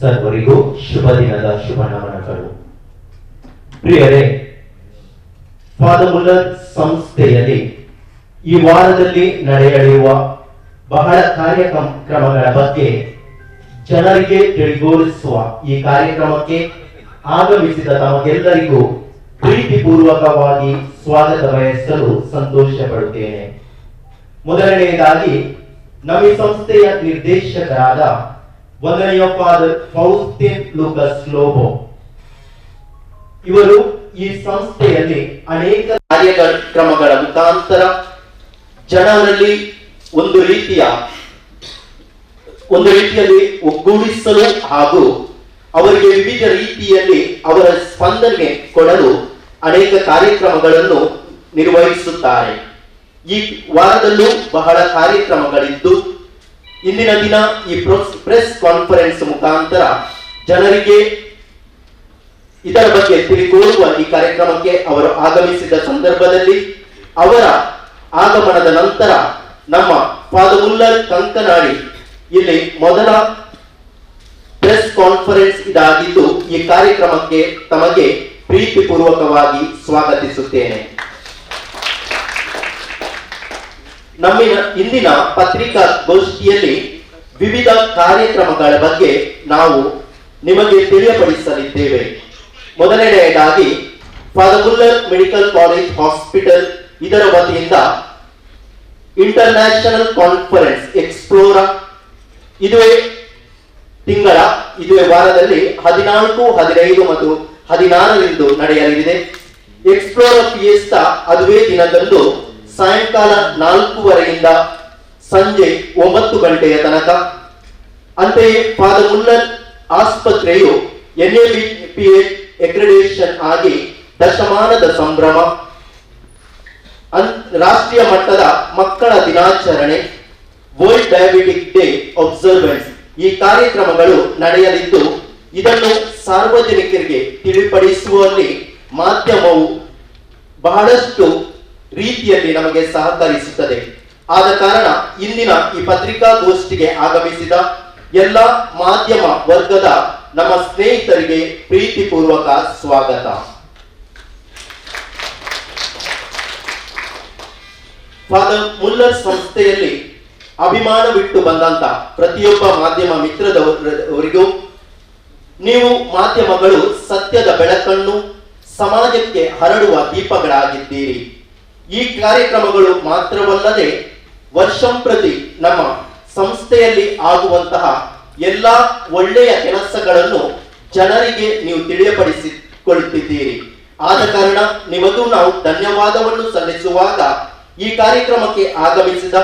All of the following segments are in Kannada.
ಸರ್ವರಿಗೂ ಶುಭ ದಿನದ ಶುಭ ನಮನಗಳು ಪ್ರಿಯರೇ ಪಾದಮುಲ್ಲ ಸಂಸ್ಥೆಯಲ್ಲಿ ಈ ವಾರದಲ್ಲಿ ನಡೆಯಲಿರುವ ಬಹಳ ಕಾರ್ಯಕ್ರಮಗಳ ಬಗ್ಗೆ ಜನರಿಗೆ ತಿಳಿಗೊಳಿಸುವ ಈ ಕಾರ್ಯಕ್ರಮಕ್ಕೆ ಆಗಮಿಸಿದ ತಮಗೆಲ್ಲರಿಗೂ ಪ್ರೀತಿಪೂರ್ವಕವಾಗಿ ಸ್ವಾಗತ ಬಯಸಲು ಸಂತೋಷ ಪಡುತ್ತೇನೆ ಮೊದಲನೆಯದಾಗಿ ನಮ್ಮ ಸಂಸ್ಥೆಯ ನಿರ್ದೇಶಕರಾದ ವಂದನೆಯ ಫಾದರ್ ಫೌಸ್ಟಿನ್ ಲೂಕಸ್ ಲೋಬೋ ಇವರು ಈ ಸಂಸ್ಥೆಯಲ್ಲಿ ಅನೇಕ ಕಾರ್ಯಕ್ರಮಗಳ ಮುಖಾಂತರ ಜನರಲ್ಲಿ ಒಂದು ರೀತಿಯ, ಒಂದು ರೀತಿಯಲ್ಲಿ ಒಗ್ಗೂಡಿಸಲು ಹಾಗೂ ಅವರಿಗೆ ವಿವಿಧ ರೀತಿಯಲ್ಲಿ ಅವರ ಸ್ಪಂದನೆ ಕೊಡಲು ಅನೇಕ ಕಾರ್ಯಕ್ರಮಗಳನ್ನು ನಿರ್ವಹಿಸುತ್ತಾರೆ. ಈ ವಾರದಲ್ಲೂ ಬಹಳ ಕಾರ್ಯಕ್ರಮಗಳಿದ್ದು ಇಂದಿನ ದಿನ ಈ ಪ್ರೆಸ್ ಕಾನ್ಫರೆನ್ಸ್ ಮುಖಾಂತರ ಜನರಿಗೆ ಇದರ ಬಗ್ಗೆ ತಿಳಿಕೊಳ್ಳುವ ಈ ಕಾರ್ಯಕ್ರಮಕ್ಕೆ ಅವರು ಆಗಮಿಸಿದ ಸಂದರ್ಭದಲ್ಲಿ ಅವರ ಆಗಮನದ ನಂತರ ನಮ್ಮ ಫಾದಮುಲ್ಲರ್ ಕಂಕನಾಡಿ ಇಲ್ಲಿ ಮೊದಲ ಪ್ರೆಸ್ ಕಾನ್ಫರೆನ್ಸ್ ಇದಾಗಿದ್ದು ಈ ಕಾರ್ಯಕ್ರಮಕ್ಕೆ ತಮಗೆ ಪ್ರೀತಿಪೂರ್ವಕವಾಗಿ ಸ್ವಾಗತಿಸುತ್ತೇನೆ. ನಮ್ಮಿನ ಇಂದಿನ ಪತ್ರಿಕಾ ಗೋಷ್ಠಿಯಲ್ಲಿ ವಿವಿಧ ಕಾರ್ಯಕ್ರಮಗಳ ಬಗ್ಗೆ ನಾವು ನಿಮಗೆ ತಿಳಿಯಪಡಿಸಲಿದ್ದೇವೆ. ಮೊದಲನೆಯದಾಗಿ ಫಾದರ್ ಮೆಡಿಕಲ್ ಕಾಲೇಜ್ ಹಾಸ್ಪಿಟಲ್ ಇದರ ವತಿಯಿಂದ ಇಂಟರ್ನ್ಯಾಷನಲ್ ಕಾನ್ಫರೆನ್ಸ್ ಎಕ್ಸ್ಪ್ಲೋರಾ ಇದುವೇ ತಿಂಗಳ, ಇದುವೇ ವಾರದಲ್ಲಿ ಹದಿನಾಲ್ಕು, ಹದಿನೈದು ಮತ್ತು ಹದಿನಾರರಂದು ನಡೆಯಲಿದೆ. ಎಕ್ಸ್ಪ್ಲೋರ ಫಿಯೆಸ್ಟಾ ಅದುವೇ ದಿನದಂದು ಸಾಯಂಕಾಲ ನಾಲ್ಕೂವರೆಯಿಂದ ಸಂಜೆ ಒಂಬತ್ತು ಗಂಟೆಯ ತನಕ. ಅಂತೆಯೇ ಫಾದರ್ ಮುಲ್ಲನ್ ಆಸ್ಪತ್ರೆಯು ಎಕ್ರಿಡೇಷನ್ ಆಗಿ ದಶಮಾನದ ಸಂಭ್ರಮ. ರಾಷ್ಟ್ರೀಯ ಮಟ್ಟದ ಮಕ್ಕಳ ದಿನಾಚರಣೆ, ವರ್ಲ್ಡ್ ಡಯಾಬಿಟಿಕ್ ಡೇ ಅಬ್ಸರ್ವೆನ್ಸ್ ಈ ಕಾರ್ಯಕ್ರಮಗಳು ನಡೆಯಲಿದ್ದು, ಇದನ್ನು ಸಾರ್ವಜನಿಕರಿಗೆ ತಿಳಿಪಡಿಸುವಲ್ಲಿ ಮಾಧ್ಯಮವು ಬಹಳಷ್ಟು ರೀತಿಯಲ್ಲಿ ನಮಗೆ ಸಹಕರಿಸುತ್ತದೆ. ಆದ ಕಾರಣ ಇಂದಿನ ಈ ಪತ್ರಿಕಾಗೋಷ್ಠಿಗೆ ಆಗಮಿಸಿದ ಎಲ್ಲ ಮಾಧ್ಯಮ ವರ್ಗದ ನಮ್ಮ ಸ್ನೇಹಿತರಿಗೆ ಪ್ರೀತಿಪೂರ್ವಕ ಸ್ವಾಗತ. ಫಾದರ್ ಮುಲ್ಲರ್ ಸಂಸ್ಥೆಯಲ್ಲಿ ಅಭಿಮಾನ ಬಿಟ್ಟು ಬಂದಂತ ಪ್ರತಿಯೊಬ್ಬ ಮಾಧ್ಯಮ ಮಿತ್ರದವರಿಗೂ ನೀವು ಮಾಧ್ಯಮಗಳು ಸತ್ಯದ ಬೆಳಕನ್ನು ಸಮಾಜಕ್ಕೆ ಹರಡುವ ದೀಪಗಳಾಗಿದ್ದೀರಿ. ಈ ಕಾರ್ಯಕ್ರಮಗಳು ಮಾತ್ರವಲ್ಲದೆ ವರ್ಷಂಪ್ರತಿ ನಮ್ಮ ಸಂಸ್ಥೆಯಲ್ಲಿ ಆಗುವಂತಹ ಎಲ್ಲ ಒಳ್ಳೆಯ ಕೆಲಸಗಳನ್ನು ಜನರಿಗೆ ನೀವು ತಿಳಿಯಪಡಿಸಿಕೊಳ್ಳುತ್ತಿದ್ದೀರಿ. ಆದ ಕಾರಣ ನಿಮಗೂ ನಾವು ಧನ್ಯವಾದವನ್ನು ಸಲ್ಲಿಸುವಾಗ ಈ ಕಾರ್ಯಕ್ರಮಕ್ಕೆ ಆಗಮಿಸಿದ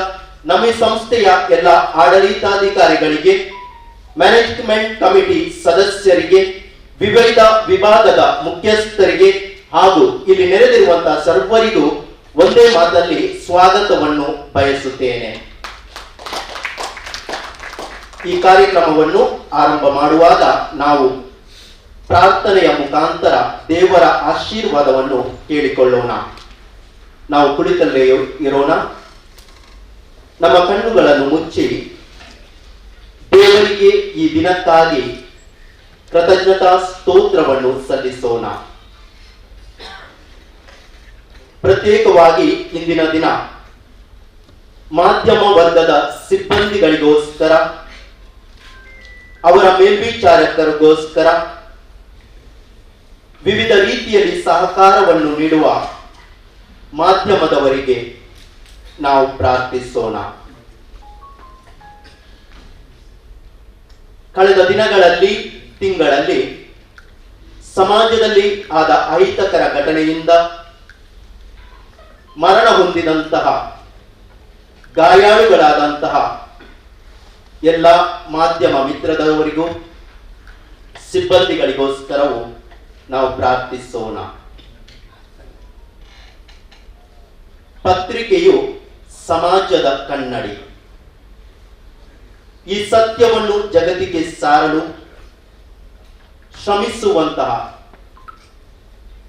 ನಮ್ಮ ಸಂಸ್ಥೆಯ ಎಲ್ಲ ಆಡಳಿತಾಧಿಕಾರಿಗಳಿಗೆ, ಮ್ಯಾನೇಜ್ಮೆಂಟ್ ಕಮಿಟಿ ಸದಸ್ಯರಿಗೆ, ವಿವಿಧ ವಿಭಾಗದ ಮುಖ್ಯಸ್ಥರಿಗೆ ಹಾಗೂ ಇಲ್ಲಿ ನೆರೆದಿರುವಂತಹ ಸರ್ವರಿಗೂ ಒಂದೇ ಮಾತಲ್ಲಿ ಸ್ವಾಗತವನ್ನು ಬಯಸುತ್ತೇನೆ. ಈ ಕಾರ್ಯಕ್ರಮವನ್ನು ಆರಂಭ ಮಾಡುವಾಗ ನಾವು ಪ್ರಾರ್ಥನೆಯ ಮುಖಾಂತರ ದೇವರ ಆಶೀರ್ವಾದವನ್ನು ಕೇಳಿಕೊಳ್ಳೋಣ. ನಾವು ಕುಳಿತಲ್ಲೇ ಇರೋಣ. ನಮ್ಮ ಕಣ್ಣುಗಳನ್ನು ಮುಚ್ಚಿ. ದೇವರಿಗೆ ಈ ದಿನಕ್ಕಾಗಿ ಕೃತಜ್ಞತಾ ಸ್ತೋತ್ರವನ್ನು ಸಲ್ಲಿಸೋಣ. ಪ್ರತ್ಯೇಕವಾಗಿ ಇಂದಿನ ದಿನ ಮಾಧ್ಯಮ ವರ್ಗದ ಸಿಬ್ಬಂದಿಗಳಿಗೋಸ್ಕರ, ಅವರ ಮೇಲ್ವಿಚಾರಕರಿಗೋಸ್ಕರ ವಿವಿಧ ರೀತಿಯಲ್ಲಿ ಸಹಕಾರವನ್ನು ನೀಡುವ ಮಾಧ್ಯಮದವರಿಗೆ ನಾವು ಪ್ರಾರ್ಥಿಸೋಣ. ಕಳೆದ ದಿನಗಳಲ್ಲಿ, ತಿಂಗಳಲ್ಲಿ ಸಮಾಜದಲ್ಲಿ ಆದ ಅಹಿತಕರ ಘಟನೆಯಿಂದ ಮರಣ ಹೊಂದಿದಂತಹ, ಗಾಯಾಳುಗಳಾದಂತಹ ಎಲ್ಲ ಮಾಧ್ಯಮ ಮಿತ್ರದವರಿಗೂ, ಸಿಬ್ಬಂದಿಗಳಿಗೋಸ್ಕರವೂ ನಾವು ಪ್ರಾರ್ಥಿಸೋಣ. ಪತ್ರಿಕೆಯು ಸಮಾಜದ ಕನ್ನಡಿ. ಈ ಸತ್ಯವನ್ನು ಜಗತ್ತಿಗೆ ಸಾರಲು ಶ್ರಮಿಸುವಂತಹ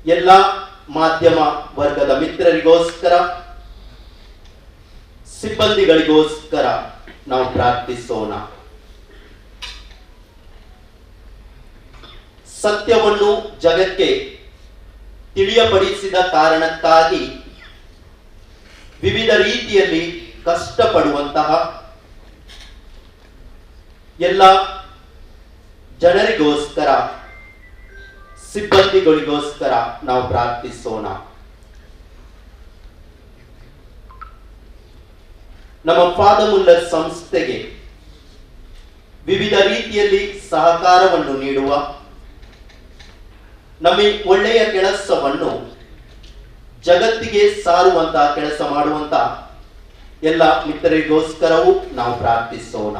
ಎಲ್ಲ ಮಾಧ್ಯಮ ವರ್ಗದ ಮಿತ್ರರಿಗೋಸ್ಕರ, ಸಿಬ್ಬಂದಿಗಳಿಗೋಸ್ಕರ ನಾವು ಪ್ರಾರ್ಥಿಸೋಣ. ಸತ್ಯವನ್ನು ಜಗಕ್ಕೆ ತಿಳಿಯಪಡಿಸಿದ ಕಾರಣಕ್ಕಾಗಿ ವಿವಿಧ ರೀತಿಯಲ್ಲಿ ಕಷ್ಟಪಡುವಂತಹ ಎಲ್ಲ ಜನರಿಗೋಸ್ಕರ ಸಿಬ್ಬಂದಿಗಳಿಗೋಸ್ಕರ ನಾವು ಪ್ರಾರ್ಥಿಸೋಣ. ನಮ್ಮ ಫಾದಮುಲ್ಲರ್ ಸಂಸ್ಥೆಗೆ ವಿವಿಧ ರೀತಿಯಲ್ಲಿ ಸಹಕಾರವನ್ನು ನೀಡುವ ನಮ್ಮ ಒಳ್ಳೆಯ ಕೆಲಸವನ್ನು ಜಗತ್ತಿಗೆ ಸಾರುವಂತಹ ಕೆಲಸ ಮಾಡುವಂತ ಎಲ್ಲ ಮಿತ್ರರಿಗೋಸ್ಕರವೂ ನಾವು ಪ್ರಾರ್ಥಿಸೋಣ.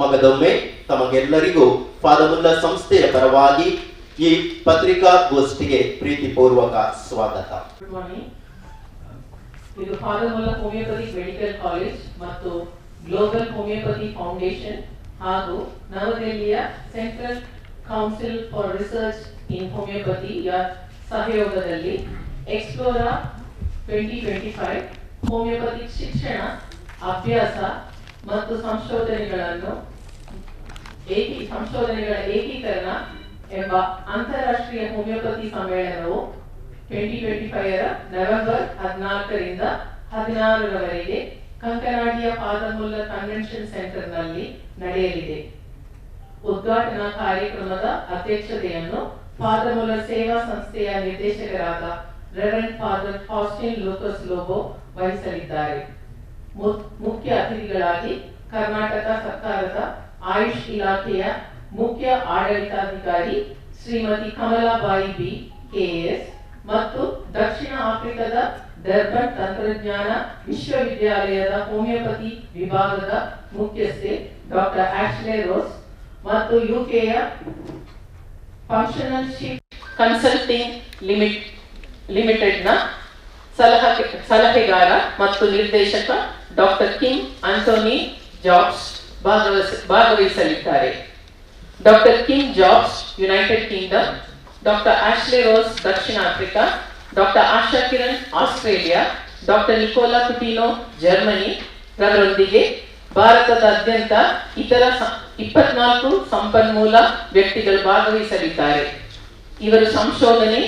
ಮಗದೊಮ್ಮೆ ತಮಗೆಲ್ಲರಿಗೂ ಫಾದಮುಲ್ಲಾ ಸಂಸ್ಥೆಯ ಪರವಾಗಿ ಈ ಪತ್ರಿಕಾಗೋಷ್ಠಿಗೆ ಪ್ರೀತಿಪೂರ್ವಕ ಸ್ವಾಗತ. ಇದು Father Muller homoeopathy medical college ಮತ್ತು ಗ್ಲೋಬಲ್ ಹೋಮಿಯೋಪತಿ ಫೌಂಡೇಶನ್ ಹಾಗೂ ನವದೆಹಲಿಯ central council for research in ಹೋಮಿಯೋಪತಿಯ ಸಹಯೋಗದಲ್ಲಿ Explora twenty twenty five homoeopathy ಶಿಕ್ಷಣ, ಅಭ್ಯಾಸ ಮತ್ತು ಸಂಶೋಧನೆಗಳನ್ನು ಏಕಿ ಸಂಶೋಧನೆಗಳ ಏಕೀಕರಣ ಎಂಬ ಅಂತಾರಾಷ್ಟ್ರೀಯ ಹೋಮಿಯೋಪತಿ ಸಮ್ಮೇಳನವು ಟ್ವೆಂಟಿ ಟ್ವೆಂಟಿ ಫೈವ್ ನವೆಂಬರ್ ಹದಿನಾಲ್ಕರಿಂದ ಹದಿನಾರರವರೆಗೆ ಕಂಕನಾಡಿಯ ಪಾದಮೂಲ ಕನ್ವೆನ್ಷನ್ ಸೆಂಟರ್ನಲ್ಲಿ ನಡೆಯಲಿದೆ. ಉದ್ಘಾಟನಾ ಕಾರ್ಯಕ್ರಮದ ಅಧ್ಯಕ್ಷತೆಯನ್ನು ಪಾದಮೂಲ ಸೇವಾ ಸಂಸ್ಥೆಯ ನಿರ್ದೇಶಕರಾದ reverend Father Faustin Lucas Lobo ವಹಿಸಲಿದ್ದಾರೆ. ಮುಖ್ಯ ಅತಿಥಿಗಳಾಗಿ ಕರ್ನಾಟಕ ಸರ್ಕಾರದ ಆಯುಷ್ ಇಲಾಖೆಯ ಮುಖ್ಯ ಆಡಳಿತಾಧಿಕಾರಿ ಶ್ರೀಮತಿ ಕಮಲಾಬಾಯಿ ಬಿ ಕೆಎಸ್ ಮತ್ತು ದಕ್ಷಿಣ ಆಫ್ರಿಕಾದ ಡರ್ಬನ್ ತಂತ್ರಜ್ಞಾನ ವಿಶ್ವವಿದ್ಯಾಲಯದ ಹೋಮಿಯೋಪತಿ ವಿಭಾಗದ ಮುಖ್ಯಸ್ಥೆ ಡಾಕ್ಟರ್ ಆಶ್ಲೆ ರೋಸ್ ಮತ್ತು ಯುಕೆಯ ಫಂಕ್ಷನಲ್ ಶಿಫ್ಟ್ ಕನ್ಸಲ್ಟಿಂಗ್ ಲಿಮಿಟ್, ಲಿಮಿಟೆಡ್ನ ಸಲಹಾ ಸಲಹೆಗಾರ ಮತ್ತು ನಿರ್ದೇಶಕ ಡಾಕ್ಟರ್ ಕಿಮ್ ಆಂಟೋನಿ ಜಾಬ್ಸ್ ಭಾಗವಹಿಸ, ಭಾಗವಹಿಸಲಿದ್ದಾರೆ. Doctor King Jobs United Kingdom doctor Ashley Rose ದಕ್ಷಿಣ Africa doctor Asha Kiran Australia doctor Nicola Coutinho Germany ರವರೊಂದಿಗೆ ಭಾರತದಾದ್ಯಂತ ಇತರ ಇಪ್ಪತ್ನಾಲ್ಕು ಸಂಪನ್ಮೂಲ ವ್ಯಕ್ತಿಗಳು ಭಾಗವಹಿಸಲಿದ್ದಾರೆ. ಇವರು ಸಂಶೋಧನೆ,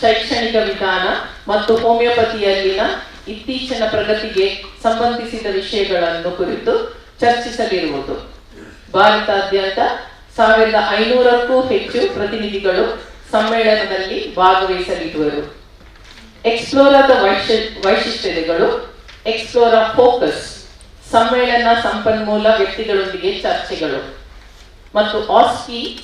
ಶೈಕ್ಷಣಿಕ ವಿಧಾನ ಮತ್ತು ಹೋಮಿಯೋಪತಿಯಲ್ಲಿನ ಇತ್ತೀಚಿನ ಪ್ರಗತಿಗೆ ಸಂಬಂಧಿಸಿದ ವಿಷಯಗಳನ್ನು ಕುರಿತು ಚರ್ಚಿಸಲಿರುವುದು. ಭಾರತಾದ್ಯಂತ ಸಾವಿರದ ಐನೂರಕ್ಕೂ ಹೆಚ್ಚು ಪ್ರತಿನಿಧಿಗಳು ಸಮ್ಮೇಳನದಲ್ಲಿ ಭಾಗವಹಿಸಲಿರುವರು. ಎಕ್ಸ್ಪ್ಲೋರಾದ ವೈಶಿ, ವೈಶಿಷ್ಟ್ಯತೆಗಳು ಎಕ್ಸ್ಪ್ಲೋರಾ ಫೋಕಸ್ ಸಮ್ಮೇಳನ ಸಂಪನ್ಮೂಲ ವ್ಯಕ್ತಿಗಳೊಂದಿಗೆ ಚರ್ಚೆಗಳು. ಮತ್ತು ಆಸ್ಕಿ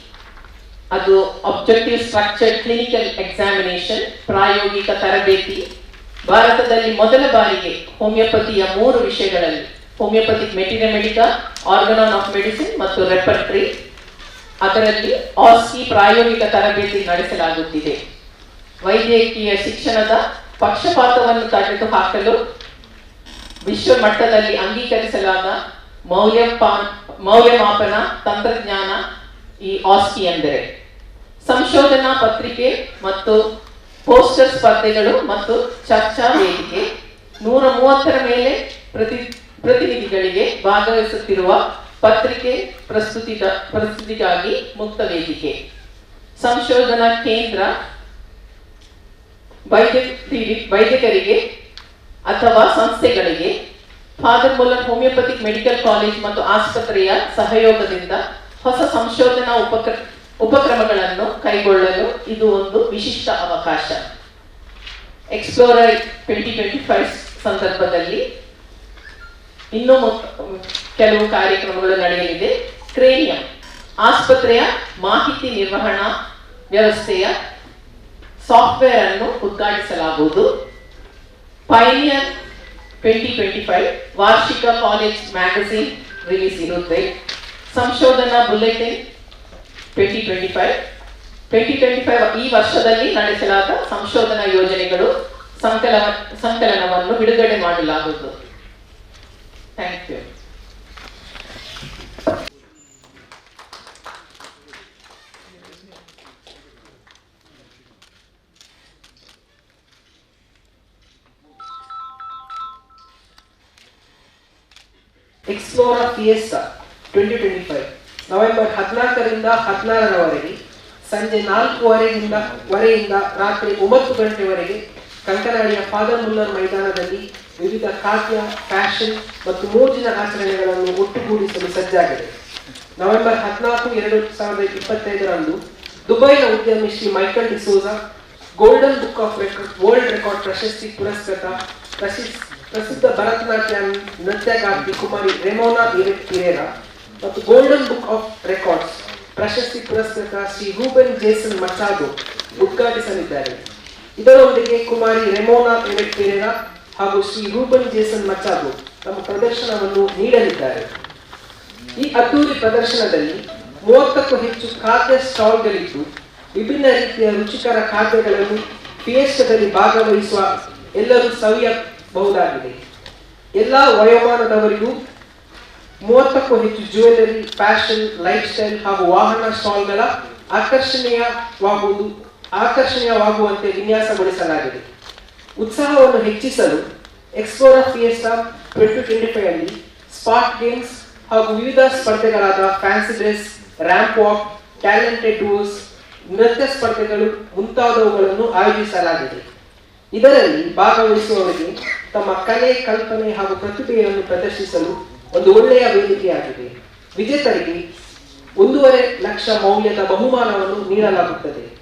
ಅದು ಅಬ್ಜೆಕ್ಟಿವ್ ಸ್ಟ್ರಕ್ಚರ್ ಕ್ಲಿನಿಕಲ್ ಎಕ್ಸಾಮಿನೇಷನ್ ಪ್ರಾಯೋಗಿಕ ತರಬೇತಿ. ಭಾರತದಲ್ಲಿ ಮೊದಲ ಬಾರಿಗೆ ಹೋಮಿಯೋಪತಿಯ ಮೂರು ವಿಷಯಗಳಲ್ಲಿ homoeopathic materia medica organon of medicine ಮತ್ತು ರೆಪರ್ಟ್ರಿ ಅದರಲ್ಲಿ ಆಸ್ಕಿ ಪ್ರಾಯೋಗಿಕ ತರಬೇತಿ ನಡೆಸಲಾಗುತ್ತಿದೆ. ವೈದ್ಯಕೀಯ ಶಿಕ್ಷಣದ ಪಕ್ಷಪಾತವನ್ನು ತಡೆದು ಹಾಕಲು ವಿಶ್ವ ಮಟ್ಟದಲ್ಲಿ ಅಂಗೀಕರಿಸಲಾದ ಮೌಲ್ಯಪಾ, ಮೌಲ್ಯಮಾಪನ ತಂತ್ರಜ್ಞಾನ ಈ ಆಸ್ಕಿ ಎಂದರೆ. ಸಂಶೋಧನಾ ಪತ್ರಿಕೆ ಮತ್ತು ಪೋಸ್ಟರ್ ಸ್ಪರ್ಧೆಗಳು ಮತ್ತು ಚರ್ಚಾ ವೇದಿಕೆ. ನೂರ ಮೂವತ್ತರ ಮೇಲೆ ಪ್ರತಿ ಪ್ರತಿನಿಧಿಗಳಿಗೆ ಭಾಗವಹಿಸುತ್ತಿರುವ ಪತ್ರಿಕೆ ಪ್ರಸ್ತುತಿ ಪ್ರಸ್ತುತಿಗಾಗಿ ಮುಕ್ತ ವೇದಿಕೆ. ಸಂಶೋಧನಾ ಕೇಂದ್ರ ವೈದ್ಯಕರಿ- ವೈದ್ಯಕರಿಗೆ ಅಥವಾ ಸಂಸ್ಥೆಗಳಿಗೆ father Muller homeopathic medical college ಮತ್ತು ಆಸ್ಪತ್ರೆಯ ಸಹಯೋಗದಿಂದ ಹೊಸ ಸಂಶೋಧನಾ ಉಪಕ್ರ, ಉಪಕ್ರಮಗಳನ್ನು ಕೈಗೊಳ್ಳಲು ಇದು ಒಂದು ವಿಶಿಷ್ಟ ಅವಕಾಶ. ಎಕ್ಸ್ಪ್ಲೋರರ್ ಟ್ವೆಂಟಿ ಟ್ವೆಂಟಿ ಫೈವ್ ಸಂದರ್ಭದಲ್ಲಿ ಇನ್ನೂ ಕೆಲವು ಕಾರ್ಯಕ್ರಮಗಳು ನಡೆಯಲಿದೆ. ಕ್ರೇನಿಯಂ, ಆಸ್ಪತ್ರೆಯ ಮಾಹಿತಿ ನಿರ್ವಹಣಾ ವ್ಯವಸ್ಥೆಯ ಸಾಫ್ಟ್ವೇರ್ ಅನ್ನು ಉದ್ಘಾಟಿಸಲಾಗುವುದು. ಪೈನಿಯರ್ ಟ್ವೆಂಟಿ ಟ್ವೆಂಟಿ ಫೈವ್ ವಾರ್ಷಿಕ ಕಾಲೇಜ್ ಮ್ಯಾಗಝಿನ್ ರಿಲೀಸ್ ಇರುತ್ತೆ. ಸಂಶೋಧನಾ bulletin twenty twenty five twenty twenty five ಈ ವರ್ಷದಲ್ಲಿ ನಡೆಸಲಾದ ಸಂಶೋಧನಾ ಯೋಜನೆಗಳು ಸಂಕಲನ ಸಂಕಲನವನ್ನು ಬಿಡುಗಡೆ ಮಾಡಲಾಗುವುದು. Thank you. Explora fiesta twenty twenty five November ಹದಿನಾಲ್ಕರಿಂದ ಹದಿನಾರರವರೆಗೆ, ಸಂಜೆ ನಾಲ್ಕೂವರೆಯಿಂದ, ವರೆಯಿಂದ ರಾತ್ರಿ ಒಂಬತ್ತು ಗಂಟೆವರೆಗೆ ಕಂಕನಾಡಿಯ ಫಾದರ್ ಮುಲ್ಲರ್ ಮೈದಾನದಲ್ಲಿ ವಿವಿಧ ಖಾದ್ಯ, ಫ್ಯಾಷನ್ ಮತ್ತು ಮೋಜಿನ ಆಚರಣೆಗಳನ್ನು ಒಟ್ಟುಗೂಡಿಸಲು ಸಜ್ಜಾಗಿದೆ. ನವೆಂಬರ್ ಹದಿನಾಲ್ಕು, ಎರಡು ಸಾವಿರದ ಇಪ್ಪತ್ತೈದರಂದು ದುಬೈನ ಉದ್ಯಮಿ Shri Michael D'Souza golden book of record, world record ಪ್ರಶಸ್ತಿ ಪುರಸ್ಕೃತ ಪ್ರಸಿದ್ಧ ಭರತನಾಟ್ಯ ನೃತ್ಯಗಾರ್ತಿ ಕುಮಾರಿ ರೆಮೋನಾ ಇರೇರಾ ಮತ್ತು ಗೋಲ್ಡನ್ ಬುಕ್ ಆಫ್ ರೆಕಾರ್ಡ್ಸ್ ಪ್ರಶಸ್ತಿ ಪುರಸ್ಕೃತ ಶ್ರೀ ರೂಬೆನ್ ಜೇಸನ್ ಮಚಾದೋ ಉದ್ಘಾಟಿಸಲಿದ್ದಾರೆ. ಇದರೊಂದಿಗೆ ಕುಮಾರಿ ರೆಮೋನಾ ಇರೆ- ಇರೇರಾ ಹಾಗೂ ಶ್ರೀ ರೂಪನ್ ಜೇಸನ್ ಮಚಾದೋ ತಮ್ಮ ಪ್ರದರ್ಶನವನ್ನು ನೀಡಲಿದ್ದಾರೆ. ಈ ಅದ್ದೂರಿ ಪ್ರದರ್ಶನದಲ್ಲಿ ಮೂವತ್ತಕ್ಕೂ ಹೆಚ್ಚು ಖಾದ್ಯ ಸ್ಟಾಲ್ಗಳಿದ್ದು, ವಿಭಿನ್ನ ರೀತಿಯ ರುಚಿಕರ ಖಾದ್ಯಗಳನ್ನು ಫಿಯೆಸ್ಟದಲ್ಲಿ ಭಾಗವಹಿಸುವ ಎಲ್ಲರೂ ಸವಿಯಬಹುದಾಗಿದೆ. ಎಲ್ಲ ವಯೋಮಾನದವರಿಗೂ ಮೂವತ್ತಕ್ಕೂ ಹೆಚ್ಚು ಜ್ಯುವೆಲರಿ ಫ್ಯಾಷನ್ ಲೈಫ್ ಸ್ಟೈಲ್ ಹಾಗೂ ವಾಹನ ಸ್ಟಾಲ್ಗಳ ಆಕರ್ಷಣೀಯವಾಗುವುದು ಆಕರ್ಷಣೀಯವಾಗುವಂತೆ ವಿನ್ಯಾಸಗೊಳಿಸಲಾಗಿದೆ. ಉತ್ಸಾಹವನ್ನು ಹೆಚ್ಚಿಸಲು Explora Fiesta twenty twenty five ಅಲ್ಲಿ ಸ್ಪಾಟ್ ಗೇಮ್ಸ್ ಹಾಗೂ ವಿವಿಧ ಸ್ಪರ್ಧೆಗಳಾದ fancy dress ramp walk talented dos ನೃತ್ಯ ಸ್ಪರ್ಧೆಗಳು ಮುಂತಾದವುಗಳನ್ನು ಆಯೋಜಿಸಲಾಗಿದೆ. ಇದರಲ್ಲಿ ಭಾಗವಹಿಸುವವರಿಗೆ ತಮ್ಮ ಕಲೆ, ಕಲ್ಪನೆ ಹಾಗೂ ಪ್ರತಿಭೆಯನ್ನು ಪ್ರದರ್ಶಿಸಲು ಒಂದು ಒಳ್ಳೆಯ ವೇದಿಕೆಯಾಗಿದೆ. ವಿಜೇತರಿಗೆ ಒಂದೂವರೆ ಲಕ್ಷ ಮೌಲ್ಯದ ಬಹುಮಾನವನ್ನು ನೀಡಲಾಗುತ್ತದೆ.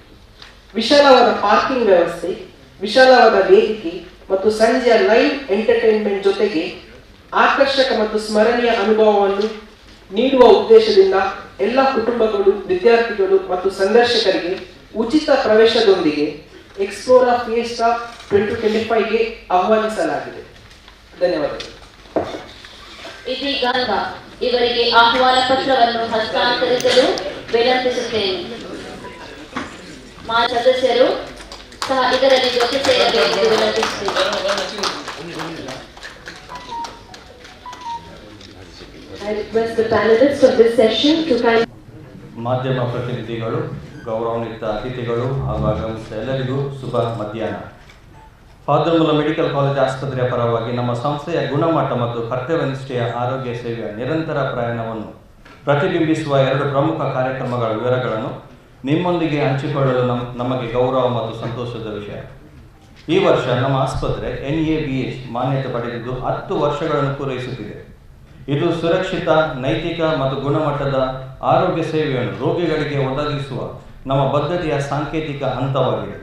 ವಿಶಾಲವಾದ ಪಾರ್ಕಿಂಗ್ ವ್ಯವಸ್ಥೆ, ವಿಶಾಲವಾದ ವೇದಿಕೆ ಮತ್ತು ಸಂಜೆಯ ಲೈವ್ ಎಂಟರ್ಟೈನ್ಮೆಂಟ್ ಜೊತೆಗೆ ಆಕರ್ಷಕ ಮತ್ತು ಸ್ಮರಣೀಯ ಅನುಭವವನ್ನು ನೀಡುವ ಉದ್ದೇಶದಿಂದ ಎಲ್ಲ ಕುಟುಂಬಗಳು, ವಿದ್ಯಾರ್ಥಿಗಳು ಮತ್ತು ಸಂದರ್ಶಕರಿಗೆ ಉಚಿತ ಪ್ರವೇಶದೊಂದಿಗೆ ಎಕ್ಸ್ಪ್ಲೋರಾ ಆಫ್ ಟ್ವೆಂಟಿ ಟ್ವೆಂಟಿ ಫೈವ್ಗೆ ಆಹ್ವಾನಿಸಲಾಗಿದೆ. ಧನ್ಯವಾದಗಳು. ಇದೀಗ ಇವರಿಗೆ ಆಹ್ವಾನ ಪತ್ರವನ್ನು ಹಸ್ತಾಂತರಿಸಲು ವಿನಂತಿಸುತ್ತೇನೆ. ಮಾ ಸದಸ್ಯರು ಸಹ ಇದರಲ್ಲಿ ಜೊತೆ ಸೇರಬೇಕೆಂದು ವಿನಂತಿಸುತ್ತೇನೆ. I request the panelists of this session to kind ಮಾಧ್ಯಮ ಪ್ರತಿನಿಧಿಗಳು ಗೌರವಾನ್ವಿತ ಅತಿಥಿಗಳು ಹಾಗೂ ಆಗಮಿಸಿದ ಎಲ್ಲರಿಗೂ ಶುಭ ಮಧ್ಯಾಹ್ನ. ಫಾದರ್ಮುಲ ಮೆಡಿಕಲ್ ಕಾಲೇಜ್ ಆಸ್ಪತ್ರೆಯ ಪರವಾಗಿ ನಮ್ಮ ಸಂಸ್ಥೆಯ ಗುಣಮಟ್ಟ ಮತ್ತು ಕರ್ತವ್ಯ ನಿಷ್ಠೆಯ ಆರೋಗ್ಯ ಸೇವೆಯ ನಿರಂತರ ಪ್ರಯಾಣವನ್ನು ಪ್ರತಿಬಿಂಬಿಸುವ ಎರಡು ಪ್ರಮುಖ ಕಾರ್ಯಕ್ರಮಗಳ ವಿವರಗಳನ್ನು ನಿಮ್ಮೊಂದಿಗೆ ಹಂಚಿಕೊಳ್ಳಲು ನಮ್, ನಮಗೆ ಗೌರವ ಮತ್ತು ಸಂತೋಷದ ವಿಷಯ. ಈ ವರ್ಷ ನಮ್ಮ ಆಸ್ಪತ್ರೆ ಎನ್ ಎ ಬಿ ಎಚ್ ಮಾನ್ಯತೆ ಪಡೆದಿದ್ದು ಹತ್ತು ವರ್ಷಗಳನ್ನು ಪೂರೈಸುತ್ತಿದೆ. ಇದು ಸುರಕ್ಷಿತ, ನೈತಿಕ ಮತ್ತು ಗುಣಮಟ್ಟದ ಆರೋಗ್ಯ ಸೇವೆಯನ್ನು ರೋಗಿಗಳಿಗೆ ಒದಗಿಸುವ ನಮ್ಮ ಬದ್ಧತೆಯ ಸಾಂಕೇತಿಕ ಹಂತವಾಗಿದೆ.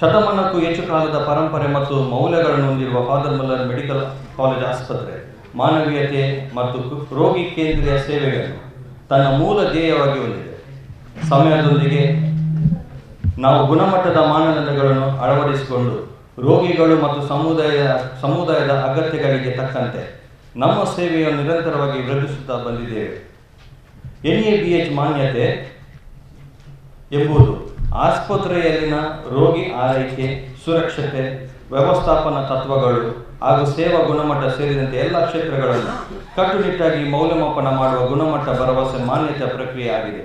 ಶತಮಾನಕ್ಕೂ ಹೆಚ್ಚು ಕಾಲದ ಪರಂಪರೆ ಮತ್ತು ಮೌಲ್ಯಗಳನ್ನು ಹೊಂದಿರುವ ಫಾದರ್ ಮುಲ್ಲರ್ ಮೆಡಿಕಲ್ ಕಾಲೇಜ್ ಆಸ್ಪತ್ರೆ, ಮಾನವೀಯತೆ ಮತ್ತು ರೋಗಿ ಕೇಂದ್ರೀಯ ಸೇವೆಗಳನ್ನು ತನ್ನ ಮೂಲ ಧ್ಯೇಯವಾಗಿ ಹೊಂದಿದೆ. ಸಮಯದೊಂದಿಗೆ ನಾವು ಗುಣಮಟ್ಟದ ಮಾನದಂಡಗಳನ್ನು ಅಳವಡಿಸಿಕೊಂಡು ರೋಗಿಗಳು ಮತ್ತು ಸಮುದಾಯ, ಸಮುದಾಯದ ಅಗತ್ಯಗಳಿಗೆ ತಕ್ಕಂತೆ ನಮ್ಮ ಸೇವೆಯನ್ನು ನಿರಂತರವಾಗಿ ವೃದ್ಧಿಸುತ್ತಾ ಬಂದಿದ್ದೇವೆ. ಎನ್ ಎ ಬಿ ಎಚ್ ಮಾನ್ಯತೆ ಎಂಬುದು ಆಸ್ಪತ್ರೆಯಲ್ಲಿನ ರೋಗಿ ಆರೈಕೆ, ಸುರಕ್ಷತೆ, ವ್ಯವಸ್ಥಾಪನಾ ತತ್ವಗಳು ಹಾಗೂ ಸೇವಾ ಗುಣಮಟ್ಟ ಸೇರಿದಂತೆ ಎಲ್ಲ ಕ್ಷೇತ್ರಗಳನ್ನು ಕಟ್ಟುನಿಟ್ಟಾಗಿ ಮೌಲ್ಯಮಾಪನ ಮಾಡುವ ಗುಣಮಟ್ಟ ಭರವಸೆ ಮಾನ್ಯತೆ ಪ್ರಕ್ರಿಯೆ ಆಗಿದೆ.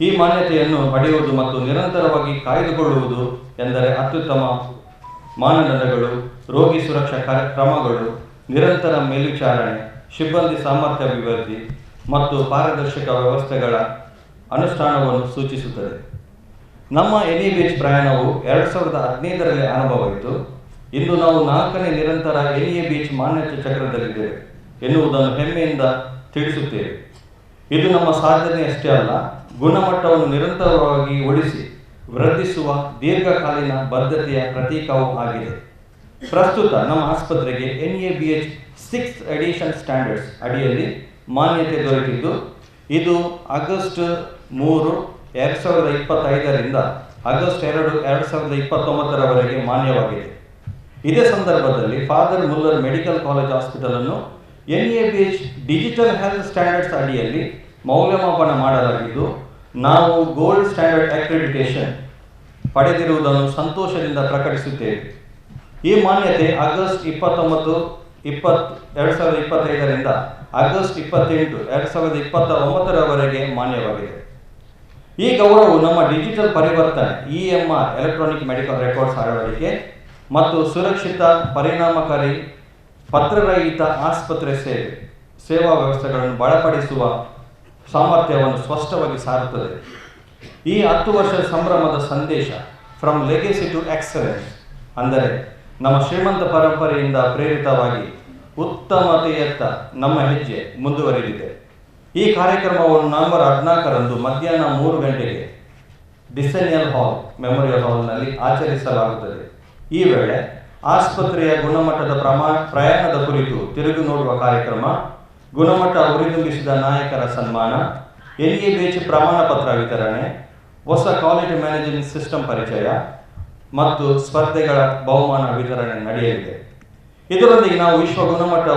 ಈ ಮಾನ್ಯತೆಯನ್ನು ಪಡೆಯುವುದು ಮತ್ತು ನಿರಂತರವಾಗಿ ಕಾಯ್ದುಕೊಳ್ಳುವುದು ಎಂದರೆ ಅತ್ಯುತ್ತಮ ಮಾನದಂಡಗಳು, ರೋಗಿ ಸುರಕ್ಷಾ ಕಾರ್ಯಕ್ರಮಗಳು, ನಿರಂತರ ಮೇಲ್ವಿಚಾರಣೆ, ಸಿಬ್ಬಂದಿ ಸಾಮರ್ಥ್ಯ ಅಭಿವೃದ್ಧಿ ಮತ್ತು ಪಾರದರ್ಶಕ ವ್ಯವಸ್ಥೆಗಳ ಅನುಷ್ಠಾನವನ್ನು ಸೂಚಿಸುತ್ತದೆ. ನಮ್ಮ ಎನಿ ಬೀಚ್ ಪ್ರಯಾಣವು ಎರಡು ಸಾವಿರದ ಹದಿನೈದರಲ್ಲಿ ಆರಂಭವಾಯಿತು. ಇಂದು ನಾವು ನಾಲ್ಕನೇ ನಿರಂತರ ಎನಿ ಬೀಚ್ ಮಾನ್ಯತೆ ಚಕ್ರದಲ್ಲಿದ್ದೇವೆ ಎನ್ನುವುದನ್ನು ಹೆಮ್ಮೆಯಿಂದ ತಿಳಿಸುತ್ತೇವೆ. ಇದು ನಮ್ಮ ಸಾಧನೆಯಷ್ಟೇ ಅಲ್ಲ. ಗುಣಮಟ್ಟವನ್ನು ನಿರಂತರವಾಗಿ ಉಳಿಸಿ ವೃದ್ಧಿಸುವ ದೀರ್ಘಕಾಲೀನ ಬದ್ಧತೆಯ ಪ್ರತೀಕವೂ ಆಗಿದೆ. ಪ್ರಸ್ತುತ ನಮ್ಮ ಆಸ್ಪತ್ರೆಗೆ N A B H six edition standards ಅಡಿಯಲ್ಲಿ ಮಾನ್ಯತೆ ದೊರೆತಿದ್ದು, ಇದು ಆಗಸ್ಟ್ ಮೂರು, ಎರಡು ಸಾವಿರದ ಇಪ್ಪತ್ತೈದರಿಂದ ಆಗಸ್ಟ್ ಎರಡು ಎರಡು ಸಾವಿರದ ಇಪ್ಪತ್ತೊಂಬತ್ತರವರೆಗೆ ಮಾನ್ಯವಾಗಿದೆ. ಇದೇ ಸಂದರ್ಭದಲ್ಲಿ Father Muller medical college hospital ಅನ್ನು N A B H digital health standards ಅಡಿಯಲ್ಲಿ ಮೌಲ್ಯಮಾಪನ ಮಾಡಲಾಗಿದ್ದು ನಾವು ಗೋಲ್ಡ್ ಸ್ಟ್ಯಾಂಡರ್ಡ್ ಅಕ್ರೆಡಿಟೇಷನ್ ಪಡೆದಿರುವುದನ್ನು ಸಂತೋಷದಿಂದ ಪ್ರಕಟಿಸುತ್ತೇವೆ. ಈ ಮಾನ್ಯತೆ ಆಗಸ್ಟ್ ಇಪ್ಪತ್ತೊಂಬತ್ತು, ಇಪ್ಪತ್, ಎರಡು ಸಾವಿರದ ಇಪ್ಪತ್ತೈದರಿಂದ ಆಗಸ್ಟ್ ಇಪ್ಪತ್ತೆಂಟು, ಎರಡು ಸಾವಿರದ ಇಪ್ಪತ್ತ ಒಂಬತ್ತರವರೆಗೆ ಮಾನ್ಯವಾಗಿದೆ. ಈ ಗೌರವವು ನಮ್ಮ ಡಿಜಿಟಲ್ ಪರಿವರ್ತನೆ, E M R electronic medical records ಅಳವಡಿಕೆ ಮತ್ತು ಸುರಕ್ಷಿತ, ಪರಿಣಾಮಕಾರಿ, ಪತ್ರರಹಿತ ಆಸ್ಪತ್ರೆ ಸೇವೆ, ಸೇವಾ ವ್ಯವಸ್ಥೆಗಳನ್ನು ಬಲಪಡಿಸುವ ಸಾಮರ್ಥ್ಯವನ್ನು ಸ್ಪಷ್ಟವಾಗಿ ಸಾರುತ್ತದೆ. ಈ ಹತ್ತು ವರ್ಷದ ಸಂಭ್ರಮದ ಸಂದೇಶ ಫ್ರಮ್ ಲೆಗೆಸಿ ಟು ಎಕ್ಸಲೆನ್ಸ್ ಅಂದರೆ ನಮ್ಮ ಶ್ರೀಮಂತ ಪರಂಪರೆಯಿಂದ ಪ್ರೇರಿತವಾಗಿ ಉತ್ತಮತೆಯತ್ತ ನಮ್ಮ ಹೆಜ್ಜೆ ಮುಂದುವರಿದಿದೆ. ಈ ಕಾರ್ಯಕ್ರಮವನ್ನು ನವೆಂಬರ್ ಹದಿನಾಲ್ಕರಂದು ಮಧ್ಯಾಹ್ನ ಮೂರು ಗಂಟೆಗೆ ಡಿಸೆನಿಯಲ್ ಹಾಲ್, ಮೆಮೋರಿಯಲ್ ಹಾಲ್ನಲ್ಲಿ ಆಚರಿಸಲಾಗುತ್ತದೆ. ಈ ವೇಳೆ ಆಸ್ಪತ್ರೆಯ ಗುಣಮಟ್ಟದ ಪ್ರಮಾ ಪ್ರಯಾಣದ ಕುರಿತು ತಿರುಗಿ ನೋಡುವ ಕಾರ್ಯಕ್ರಮ ಗುಣಮಟ್ಟ ಹುರಿದುಂಬಿಸಿದ ನಾಯಕರ ಸನ್ಮಾನ ಎಲ್ಇ ಬೇಚ್ ಪ್ರಮಾಣ ಪತ್ರ ವಿತರಣೆ, ಹೊಸ ಕ್ವಾಲಿಟಿ ಮ್ಯಾನೇಜ್ಮೆಂಟ್ ಸಿಸ್ಟಮ್ ಪರಿಚಯ ಮತ್ತು ಸ್ಪರ್ಧೆಗಳ ಬಹುಮಾನ ವಿತರಣೆ ನಡೆಯಲಿದೆ. ಇದರೊಂದಿಗೆ ನಾವು ವಿಶ್ವ ಗುಣಮಟ್ಟ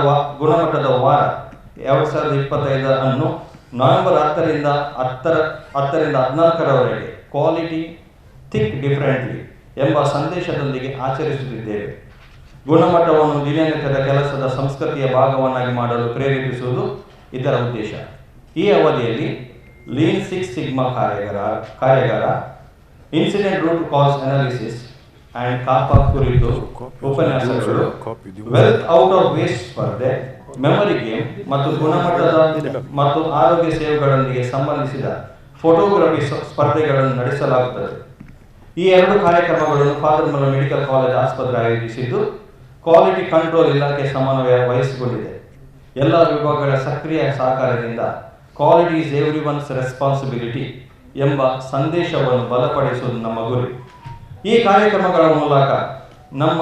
ಗುಣಮಟ್ಟದ ವಾರ ಎರಡು ಸಾವಿರದ ಇಪ್ಪತ್ತೈದು ಅನ್ನು ನವೆಂಬರ್ ಹತ್ತರಿಂದ ಹತ್ತರ, ಹತ್ತರಿಂದ ಹದಿನಾಲ್ಕರವರೆಗೆ ಕ್ವಾಲಿಟಿ ಥಿಕ್ ಡಿಫರೆಂಟ್ಲಿ ಎಂಬ ಸಂದೇಶದೊಂದಿಗೆ ಆಚರಿಸುತ್ತಿದ್ದೇವೆ. ಗುಣಮಟ್ಟವನ್ನು ದಿನನಿತ್ಯದ ಕೆಲಸದ ಸಂಸ್ಕೃತಿಯ ಭಾಗವನ್ನಾಗಿ ಮಾಡಲು ಪ್ರೇರೇಪಿಸುವುದು ಇದರ ಉದ್ದೇಶ. ಈ ಅವಧಿಯಲ್ಲಿ ಲೀನ್ ಸಿಕ್ಸ್ ಸಿಗ್ಮಾ ಕಾರ್ಯಗಾರ, ಕಾರ್ಯಾಗಾರ incident root cause analysis and CAPA ಕುರಿತು ಉಪನ್ಯಾಸಗಳು ವೆಲ್ತ್ ಔಟ್ ಆಫ್ ವೇಸ್ಟ್ ಸ್ಪರ್ಧೆ ಮೆಮೊರಿ ಗೇಮ್ ಮತ್ತು ಗುಣಮಟ್ಟದ ಮತ್ತು ಆರೋಗ್ಯ ಸೇವೆಗಳೊಂದಿಗೆ ಸಂಬಂಧಿಸಿದ ಫೋಟೋಗ್ರಫಿ ಸ್ಪರ್ಧೆಗಳನ್ನು ನಡೆಸಲಾಗುತ್ತದೆ. ಈ ಎರಡು ಕಾರ್ಯಕ್ರಮಗಳನ್ನು ಫಾದರ್ ಮೆಡಿಕಲ್ ಕಾಲೇಜ್ ಆಸ್ಪತ್ರೆ ಆಯೋಜಿಸಿದ್ದು ಕ್ವಾಲಿಟಿ ಕಂಟ್ರೋಲ್ ಇಲಾಖೆ ಸಮನ್ವಯ ವಹಿಸಿಕೊಂಡಿದೆ. ಎಲ್ಲ ವಿಭಾಗಗಳ ಸಕ್ರಿಯ ಸಹಕಾರದಿಂದ quality is everyone's responsibility ಎಂಬ ಸಂದೇಶವನ್ನು ಬಲಪಡಿಸುವುದು ನಮ್ಮ ಗುರಿ. ಈ ಕಾರ್ಯಕ್ರಮಗಳ ಮೂಲಕ ನಮ್ಮ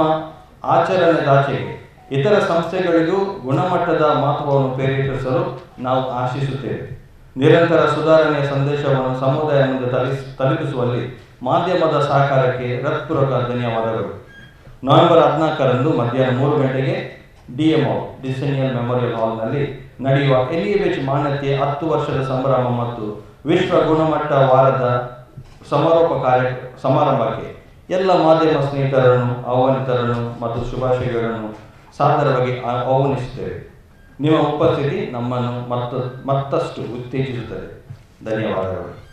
ಆಚರಣೆ ಆಚರಣೆದಾಚೆಗೆ ಇತರ ಸಂಸ್ಥೆಗಳಿಗೂ ಗುಣಮಟ್ಟದ ಮಹತ್ವವನ್ನು ಪ್ರೇರೇಪಿಸಲು ನಾವು ಆಶಿಸುತ್ತೇವೆ. ನಿರಂತರ ಸುಧಾರಣೆಯ ಸಂದೇಶವನ್ನು ಸಮುದಾಯ ಮುಂದೆ ತಲುಪಿಸುವಲ್ಲಿ ಮಾಧ್ಯಮದ ಸಹಕಾರಕ್ಕೆ ಹೃತ್ಪೂರ್ವಕ ಧನ್ಯವಾದಗಳು. ನವೆಂಬರ್ ಹದಿನಾಲ್ಕರಂದು ಮಧ್ಯಾಹ್ನ ಮೂರು ಗಂಟೆಗೆ ಡಿಎಂಒ ಡಿಸೆನಿಯಲ್ ಮೆಮೋರಿಯಲ್ ಹಾಲ್ನಲ್ಲಿ ನಡೆಯುವ ಎಲಿಯಬೇಚ್ ಮಾನ್ಯತೆ ಹತ್ತು ವರ್ಷದ ಸಂಭ್ರಮ ಮತ್ತು ವಿಶ್ವ ಗುಣಮಟ್ಟ ವಾರದ ಸಮಾರೋಪ ಕಾರ್ಯ, ಸಮಾರಂಭಕ್ಕೆ ಎಲ್ಲ ಮಾಧ್ಯಮ ಸ್ನೇಹಿತರನ್ನು, ಆಹ್ವಾನಿತರನ್ನು ಮತ್ತು ಶುಭಾಶಯಗಳನ್ನು ಸಾದರವಾಗಿ ಆಹ್ವಾನಿಸುತ್ತೇವೆ. ನಿಮ್ಮ ಉಪಸ್ಥಿತಿ ನಮ್ಮನ್ನು ಮತ್ತ, ಮತ್ತಷ್ಟು ಉತ್ತೇಜಿಸುತ್ತದೆ. ಧನ್ಯವಾದಗಳು.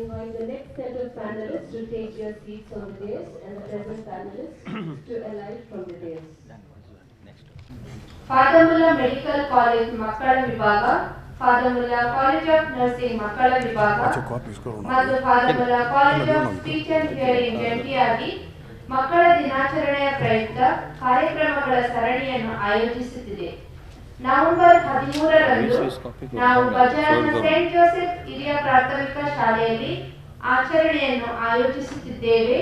Invite the next set of panelists to take their seats on the dais and the present panelists to alight from the dais. Father Muller medical college ಮಕ್ಕಳ ವಿಭಾಗ Father Muller college of nursing ಮಕ್ಕಳ ವಿಭಾಗ ಮತ್ತು Father Muller college of speech and hearing ಜಂಟಿಯಾಗಿ ಮಕ್ಕಳ ದಿನಾಚರಣೆಯ ಪ್ರಯುಕ್ತ ಕಾರ್ಯಕ್ರಮಗಳ ಸರಣಿಯನ್ನು ಆಯೋಜಿಸುತ್ತಿದೆ ನವೆಂಬರ್ ಹದಿಮೂರರಂದು ನಾವು ಬಜಾರ್ನ ಸೇಂಟ್ ಜೋಸೆಫ್ ಹಿರಿಯ ಪ್ರಾಥಮಿಕ ಶಾಲೆಯಲ್ಲಿ ಆಚರಣೆಯನ್ನು ಆಯೋಜಿಸುತ್ತಿದ್ದೇವೆ.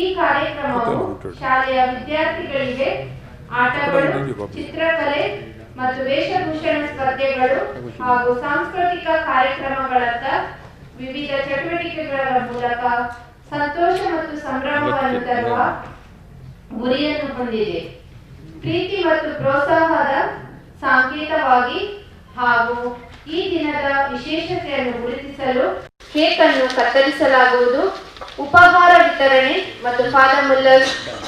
ಈ ಕಾರ್ಯಕ್ರಮವು ಶಾಲೆಯ ವಿದ್ಯಾರ್ಥಿಗಳಿಗೆ ಆಟಗಳು ಚಿತ್ರಕಲೆ ಮತ್ತು ವೇಷಭೂಷಣ ಸ್ಪರ್ಧೆಗಳು ಹಾಗೂ ಸಾಂಸ್ಕೃತಿಕ ಕಾರ್ಯಕ್ರಮಗಳತ್ತ ವಿವಿಧ ಚಟುವಟಿಕೆಗಳ ಮೂಲಕ ಸಂತೋಷ ಮತ್ತು ಸಂಭ್ರಮವನ್ನು ತರುವ ಗುರಿಯನ್ನು ಹೊಂದಿದೆ. ಪ್ರೀತಿ ಮತ್ತು ಪ್ರೋತ್ಸಾಹದ ಸಂಕೇತವಾಗಿ ಹಾಗೂ ಈ ದಿನದ ವಿಶೇಷತೆಯನ್ನು ಗುರುತಿಸಲು ಕೇಕ್ ಅನ್ನು ಕತ್ತರಿಸಲಾಗುವುದು. ಉಪಹಾರ ವಿತರಣೆ ಮತ್ತು ಫಾದರ್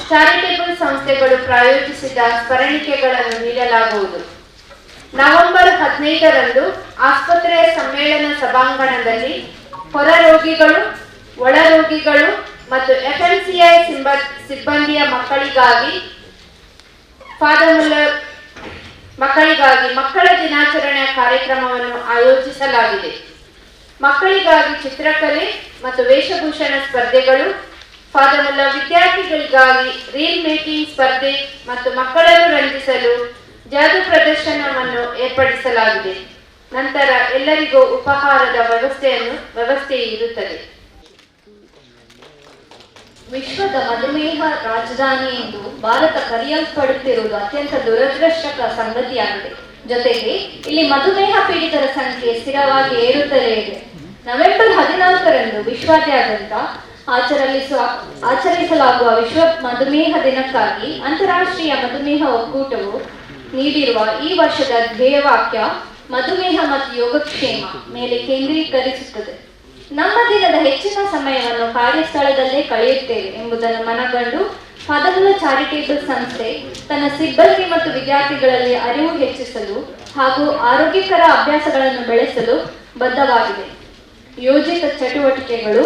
ಚಾರಿಟೇಬಲ್ ಸಂಸ್ಥೆಗಳು ಪ್ರಾಯೋಜಿಸಿದ ಸ್ಮರಣಿಕೆಗಳನ್ನು ನೀಡಲಾಗುವುದು. ನವೆಂಬರ್ ಹದಿನೈದರಂದು ಆಸ್ಪತ್ರೆಯ ಸಮ್ಮೇಳನ ಸಭಾಂಗಣದಲ್ಲಿ ಹೊರ ರೋಗಿಗಳು, ಒಳ ರೋಗಿಗಳು ಮತ್ತು ಎಫ್ಎಂಸಿಐ ಸಿಬ್ಬಂದಿಯ ಮಕ್ಕಳಿಗಾಗಿ ಫಾದರ್ ಮಕ್ಕಳಿಗಾಗಿ ಮಕ್ಕಳ ದಿನಾಚರಣೆಯ ಕಾರ್ಯಕ್ರಮವನ್ನು ಆಯೋಜಿಸಲಾಗಿದೆ. ಮಕ್ಕಳಿಗಾಗಿ ಚಿತ್ರಕಲೆ ಮತ್ತು ವೇಷಭೂಷಣ ಸ್ಪರ್ಧೆಗಳು ಫಾದರ್ ಮುಲ್ಲರ್ ವಿದ್ಯಾರ್ಥಿಗಳಿಗಾಗಿ ರೀಲ್ ಮೇಕಿಂಗ್ ಸ್ಪರ್ಧೆ ಮತ್ತು ಮಕ್ಕಳನ್ನು ರಂಜಿಸಲು ಜಾದು ಪ್ರದರ್ಶನವನ್ನು ಏರ್ಪಡಿಸಲಾಗಿದೆ. ನಂತರ ಎಲ್ಲರಿಗೂ ಉಪಹಾರದ ವ್ಯವಸ್ಥೆಯನ್ನು ವ್ಯವಸ್ಥೆ ಇರುತ್ತದೆ. ವಿಶ್ವದ ಮಧುಮೇಹ ರಾಜಧಾನಿ ಎಂದು ಭಾರತ ಕರೆಯಲ್ಪಡುತ್ತಿರುವುದು ಅತ್ಯಂತ ದುರದೃಷ್ಟಕರ ಸಂಗತಿಯಾಗಿದೆ. ಜೊತೆಗೆ, ಇಲ್ಲಿ ಮಧುಮೇಹ ಪೀಡಿತರ ಸಂಖ್ಯೆ ಸ್ಥಿರವಾಗಿ ಏರುತ್ತಲೇ ಇದೆ. ನವೆಂಬರ್ ಹದಿನಾಲ್ಕರಂದು ವಿಶ್ವಾದ್ಯಾದ್ಯಂತ ಆಚರಿಸುವ ಆಚರಿಸಲಾಗುವ ವಿಶ್ವ ಮಧುಮೇಹ ದಿನಕ್ಕಾಗಿ ಅಂತಾರಾಷ್ಟ್ರೀಯ ಮಧುಮೇಹ ಒಕ್ಕೂಟವು ನೀಡಿರುವ ಈ ವರ್ಷದ ಧ್ಯೇಯವಾಕ್ಯ ಮಧುಮೇಹ ಮತ್ತು ಯೋಗಕ್ಷೇಮ ಮೇಲೆ ಕೇಂದ್ರೀಕರಿಸುತ್ತದೆ. ನಮ್ಮ ದಿನದ ಹೆಚ್ಚಿನ ಸಮಯವನ್ನು ಕಾರ್ಯಸ್ಥಳದಲ್ಲೇ ಕಳೆಯುತ್ತೇವೆ ಎಂಬುದನ್ನು ಮನಗಂಡು ಪದಗಳ ಚಾರಿಟೇಬಲ್ ಸಂಸ್ಥೆ ತನ್ನ ಸಿಬ್ಬಂದಿ ಮತ್ತು ವಿದ್ಯಾರ್ಥಿಗಳಲ್ಲಿ ಅರಿವು ಹೆಚ್ಚಿಸಲು ಹಾಗೂ ಆರೋಗ್ಯಕರ ಅಭ್ಯಾಸಗಳನ್ನು ಬೆಳೆಸಲು ಬದ್ಧವಾಗಿದೆ. ಯೋಜಿತ ಚಟುವಟಿಕೆಗಳು,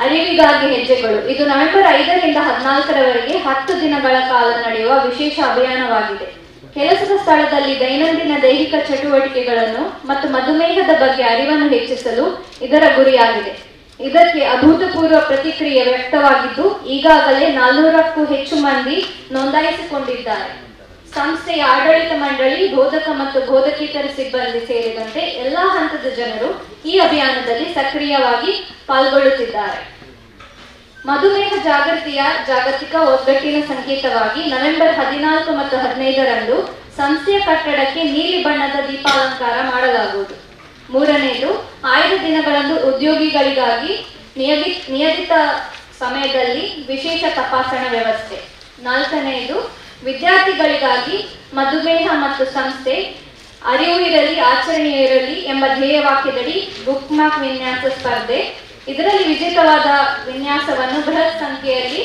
ಅರಿವಿಗಾಗಿ ಹೆಜ್ಜೆಗಳು. ಇದು ನವೆಂಬರ್ ಐದರಿಂದ ಹದಿನಾಲ್ಕರವರೆಗೆ ಹತ್ತು ದಿನಗಳ ಕಾಲ ನಡೆಯುವ ವಿಶೇಷ ಅಭಿಯಾನವಾಗಿದೆ. ಕೆಲಸದ ಸ್ಥಳದಲ್ಲಿ ದೈನಂದಿನ ದೈಹಿಕ ಚಟುವಟಿಕೆಗಳನ್ನು ಮತ್ತು ಮಧುಮೇಹದ ಬಗ್ಗೆ ಅರಿವನ್ನು ಹೆಚ್ಚಿಸಲು ಇದರ ಗುರಿಯಾಗಿದೆ. ಇದಕ್ಕೆ ಅಭೂತಪೂರ್ವ ಪ್ರತಿಕ್ರಿಯೆ ವ್ಯಕ್ತವಾಗಿದ್ದು, ಈಗಾಗಲೇ ನಾಲ್ನೂರಕ್ಕೂ ಹೆಚ್ಚು ಮಂದಿ ನೋಂದಾಯಿಸಿಕೊಂಡಿದ್ದಾರೆ. ಸಂಸ್ಥೆಯ ಆಡಳಿತ ಮಂಡಳಿ, ಬೋಧಕ ಮತ್ತು ಬೋಧಕೇತರ ಸಿಬ್ಬಂದಿ ಸೇರಿದಂತೆ ಎಲ್ಲಾ ಹಂತದ ಜನರು ಈ ಅಭಿಯಾನದಲ್ಲಿ ಸಕ್ರಿಯವಾಗಿ ಪಾಲ್ಗೊಳ್ಳುತ್ತಿದ್ದಾರೆ. ಮಧುಮೇಹ ಜಾಗೃತಿಯ ಜಾಗತಿಕ ಒಗ್ಗಟ್ಟಿನ ಸಂಕೇತವಾಗಿ ನವೆಂಬರ್ ಹದಿನಾಲ್ಕು ಮತ್ತು ಹದಿನೈದರಂದು ಸಂಸ್ಥೆಯ ಕಟ್ಟಡಕ್ಕೆ ನೀಲಿ ಬಣ್ಣದ ದೀಪಾಲಂಕಾರ ಮಾಡಲಾಗುವುದು. ಮೂರನೆಯದು ಆಯ್ದ ದಿನಗಳಂದು ಉದ್ಯೋಗಿಗಳಿಗಾಗಿ ನಿಯಮಿತ ನಿಯಮಿತ ಸಮಯದಲ್ಲಿ ವಿಶೇಷ ತಪಾಸಣಾ ವ್ಯವಸ್ಥೆ. ನಾಲ್ಕನೆಯದು ವಿದ್ಯಾರ್ಥಿಗಳಿಗಾಗಿ ಮಧುಮೇಹ ಮತ್ತು ಸಂಸ್ಥೆ ಅರಿವು ಇರಲಿ, ಆಚರಣೆ ಇರಲಿ ಎಂಬ ಧ್ಯೇಯವಾಕ್ಯದಡಿ ಬುಕ್ ಮಾರ್ಕ್ ವಿನ್ಯಾಸ ಸ್ಪರ್ಧೆ ಇದರಲ್ಲಿ ವಿಜೇತವಾದ ವಿನ್ಯಾಸವನ್ನು ಬೃಹತ್ ಸಂಖ್ಯೆಯಲ್ಲಿ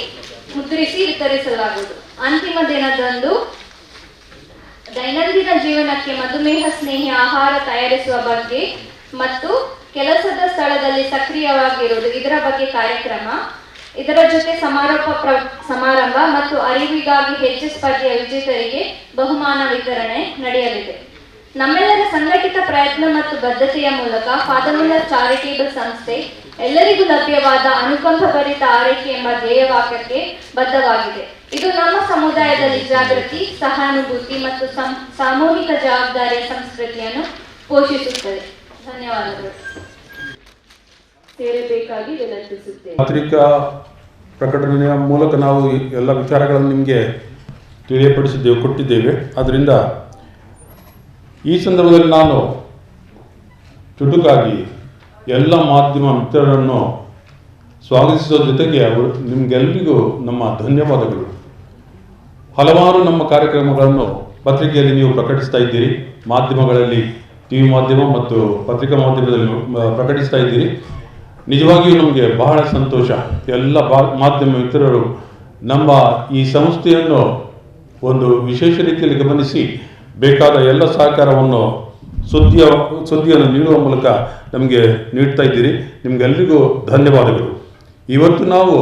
ಮುದ್ರಿಸಿ ವಿತರಿಸಲಾಗುವುದು. ಅಂತಿಮ ದಿನದಂದು ದೈನಂದಿನ ಜೀವನಕ್ಕೆ ಮಧುಮೇಹ ಸ್ನೇಹಿ ಆಹಾರ ತಯಾರಿಸುವ ಬಗ್ಗೆ ಮತ್ತು ಕೆಲಸದ ಸ್ಥಳದಲ್ಲಿ ಸಕ್ರಿಯವಾಗಿರುವುದು ಇದರ ಬಗ್ಗೆ ಕಾರ್ಯಕ್ರಮ. ಇದರ ಜೊತೆ ಸಮಾರೋಪ ಸಮಾರಂಭ ಮತ್ತು ಅರಿವಿಗಾಗಿ ಹೆಚ್ಚು ಸ್ಪರ್ಧೆಯ ವಿಜೇತರಿಗೆ ಬಹುಮಾನ ವಿತರಣೆ ನಡೆಯಲಿದೆ. ನಮ್ಮೆಲ್ಲರ ಸಂಘಟಿತ ಪ್ರಯತ್ನ ಮತ್ತು ಬದ್ಧತೆಯ ಮೂಲಕ ಫಾದಮುಲ್ಲಾ ಚಾರಿಟೇಬಲ್ ಸಂಸ್ಥೆ ಎಲ್ಲರಿಗೂ ಲಭ್ಯವಾದ ಅನುಕಂಪ ಭರಿತ ಆರೈಕೆ ಎಂಬ ಧ್ಯೇಯವಾಕ್ಯಕ್ಕೆ ಬದ್ಧವಾಗಿದೆ. ಇದು ನಮ್ಮ ಸಮುದಾಯದಲ್ಲಿ ಜಾಗೃತಿ, ಸಹಾನುಭೂತಿ ಮತ್ತು ಸಾಮೂಹಿಕ ಜವಾಬ್ದಾರಿಯ ಸಂಸ್ಕೃತಿಯನ್ನು ಪೋಷಿಸುತ್ತದೆ. ಧನ್ಯವಾದಗಳು. ಪತ್ರಿಕಾ ಪ್ರಕಟಣೆಯ ಮೂಲಕ ನಾವು ಎಲ್ಲ ವಿಚಾರಗಳನ್ನು ನಿಮಗೆ ತಿಳಿಯಪಡಿಸಿದ್ದೇವೆ, ಕೊಟ್ಟಿದ್ದೇವೆ. ಅದರಿಂದ ಈ ಸಂದರ್ಭದಲ್ಲಿ ನಾನು ಚುಟುಕಾಗಿ ಎಲ್ಲ ಮಾಧ್ಯಮ ಮಿತ್ರರನ್ನು ಸ್ವಾಗತಿಸುವ ಜೊತೆಗೆ ಅವರು ನಿಮಗೆಲ್ಲರಿಗೂ ನಮ್ಮ ಧನ್ಯವಾದಗಳು. ಹಲವಾರು ನಮ್ಮ ಕಾರ್ಯಕ್ರಮಗಳನ್ನು ಪತ್ರಿಕೆಯಲ್ಲಿ ನೀವು ಪ್ರಕಟಿಸ್ತಾ ಇದ್ದೀರಿ. ಮಾಧ್ಯಮಗಳಲ್ಲಿ ಟಿ ವಿ ಮಾಧ್ಯಮ ಮತ್ತು ಪತ್ರಿಕಾ ಮಾಧ್ಯಮದಲ್ಲಿ ಪ್ರಕಟಿಸ್ತಾ ಇದ್ದೀರಿ. ನಿಜವಾಗಿಯೂ ನಮಗೆ ಬಹಳ ಸಂತೋಷ. ಎಲ್ಲ ಬಾ, ಮಾಧ್ಯಮ ಮಿತ್ರರು ನಮ್ಮ ಈ ಸಂಸ್ಥೆಯನ್ನು ಒಂದು ವಿಶೇಷ ರೀತಿಯಲ್ಲಿ ಗಮನಿಸಿ ಬೇಕಾದ ಎಲ್ಲ ಸಹಕಾರವನ್ನು ಸುದ್ದಿಯ ಸುದ್ದಿಯನ್ನು ನೀಡುವ ಮೂಲಕ ನಮಗೆ ನೀಡ್ತಾ ಇದ್ದೀರಿ. ನಿಮಗೆಲ್ಲರಿಗೂ ಧನ್ಯವಾದಗಳು. ಇವತ್ತು ನಾವು